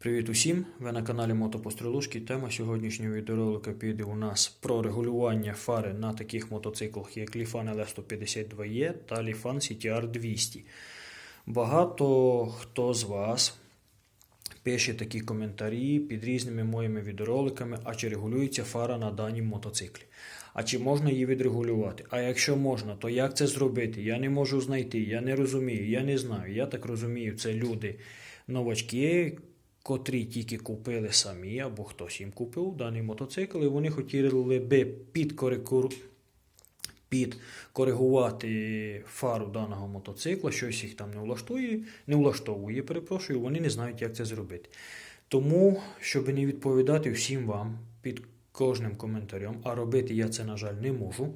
Привіт усім! Ви на каналі Мотопострілушки. Тема сьогоднішнього відеоролика піде у нас про регулювання фари на таких мотоциклах, як Lifan LS152E та Lifan CTR 200. Багато хто з вас пише такі коментарі під різними моїми відеороликами, а чи регулюється фара на даній мотоциклі. А чи можна її відрегулювати? А якщо можна, то як це зробити? Я не можу знайти, я не розумію, я не знаю. Я так розумію, це люди новачки, котрі тільки купили самі, або хтось їм купив даний мотоцикл, і вони хотіли би підкорекуру підкоригувати фару даного мотоцикла, щось їх там не влаштує, не влаштовує, перепрошую, вони не знають, як це зробити. Тому, щоб не відповідати всім вам під кожним коментарем, а робити я це, на жаль, не можу,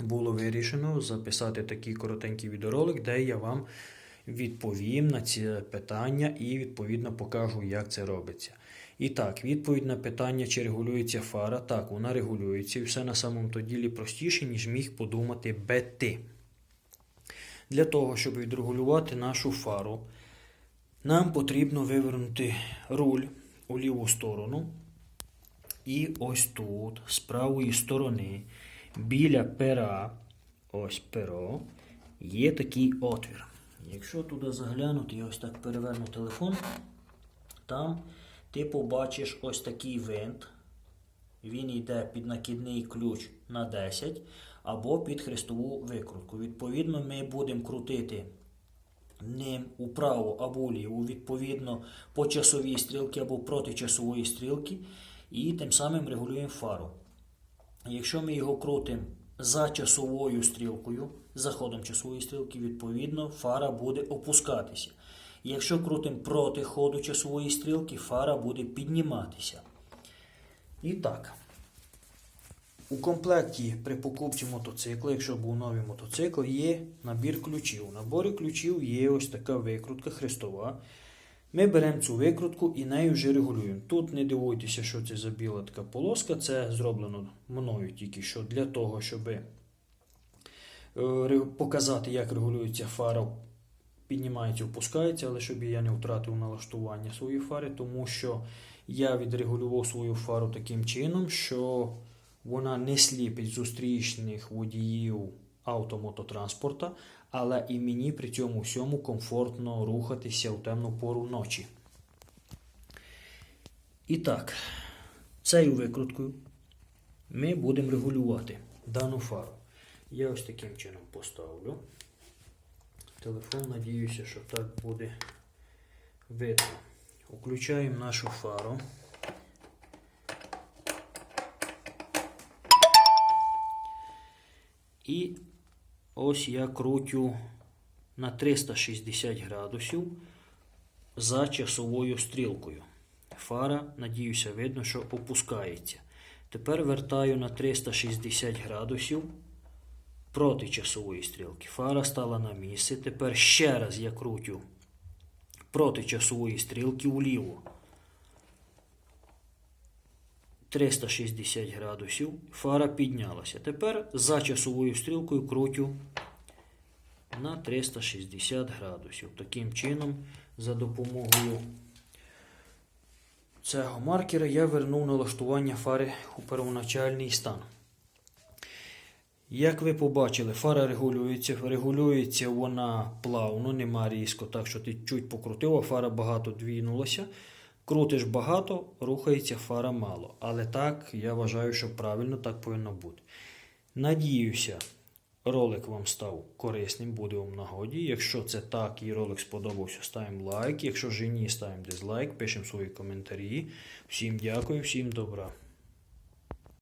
було вирішено записати такий коротенький відеоролик, де я вам відповім на ці питання і відповідно покажу, як це робиться. І так, відповідь на питання, чи регулюється фара. Так, вона регулюється, і все на самому то ділі простіше, ніж міг подумати БТ. Для того, щоб відрегулювати нашу фару, нам потрібно вивернути руль у ліву сторону. І ось тут, з правої сторони, біля пера, ось перо, є такий отвір. Якщо туди заглянути і ось так переверну телефон, там ти побачиш ось такий винт. Він йде під накидний ключ на 10 або під хрестову викрутку. Відповідно, ми будемо крутити ним управо або вліво, відповідно по часовій стрілці або проти часової стрілки, і тим самим регулюємо фару. Якщо ми його крутимо за часовою стрілкою, за ходом часової стрілки, відповідно, фара буде опускатися. Якщо крутимо проти ходу часової стрілки, фара буде підніматися. І так. У комплекті при покупці мотоцикла, якщо був новий мотоцикл, є набір ключів. У наборі ключів є ось така викрутка хрестова. Ми беремо цю викрутку і нею вже регулюємо. Тут не дивуйтеся, що це за біла така полоска. Це зроблено мною тільки що для того, щоб е, показати, як регулюється фара. Піднімається, опускається, але щоб я не втратив налаштування своєї фари, тому що я відрегулював свою фару таким чином, що вона не сліпить зустрічних водіїв автомототранспорта, але і мені при цьому всьому комфортно рухатися в темну пору ночі. І так, цією викруткою ми будемо регулювати дану фару. Я ось таким чином поставлю. Телефон, надіюся, що так буде видно. Включаємо нашу фару. І ось я крутю на 360 градусів за часовою стрілкою. Фара, надіюся, видно, що опускається. Тепер вертаю на 360 градусів проти часової стрілки. Фара стала на місце. Тепер ще раз я крутю проти часової стрілки вліво. 360 градусів. Фара піднялася. Тепер за часовою стрілкою крутю на 360 градусів. Таким чином, за допомогою цього маркера я вернув налаштування фари у первоначальний стан. Як ви побачили, фара регулюється. Регулюється вона плавно, нема різко, так що ти чуть покрутив, а фара багато двінулася. Крутиш багато, рухається фара мало. Але так, я вважаю, що правильно так повинно бути. Надіюся, ролик вам став корисним, буде вам нагоді. Якщо це так і ролик сподобався, ставимо лайк. Якщо ж ні, ставимо дизлайк, пишемо свої коментарі. Всім дякую, всім добра.